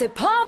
t'es pas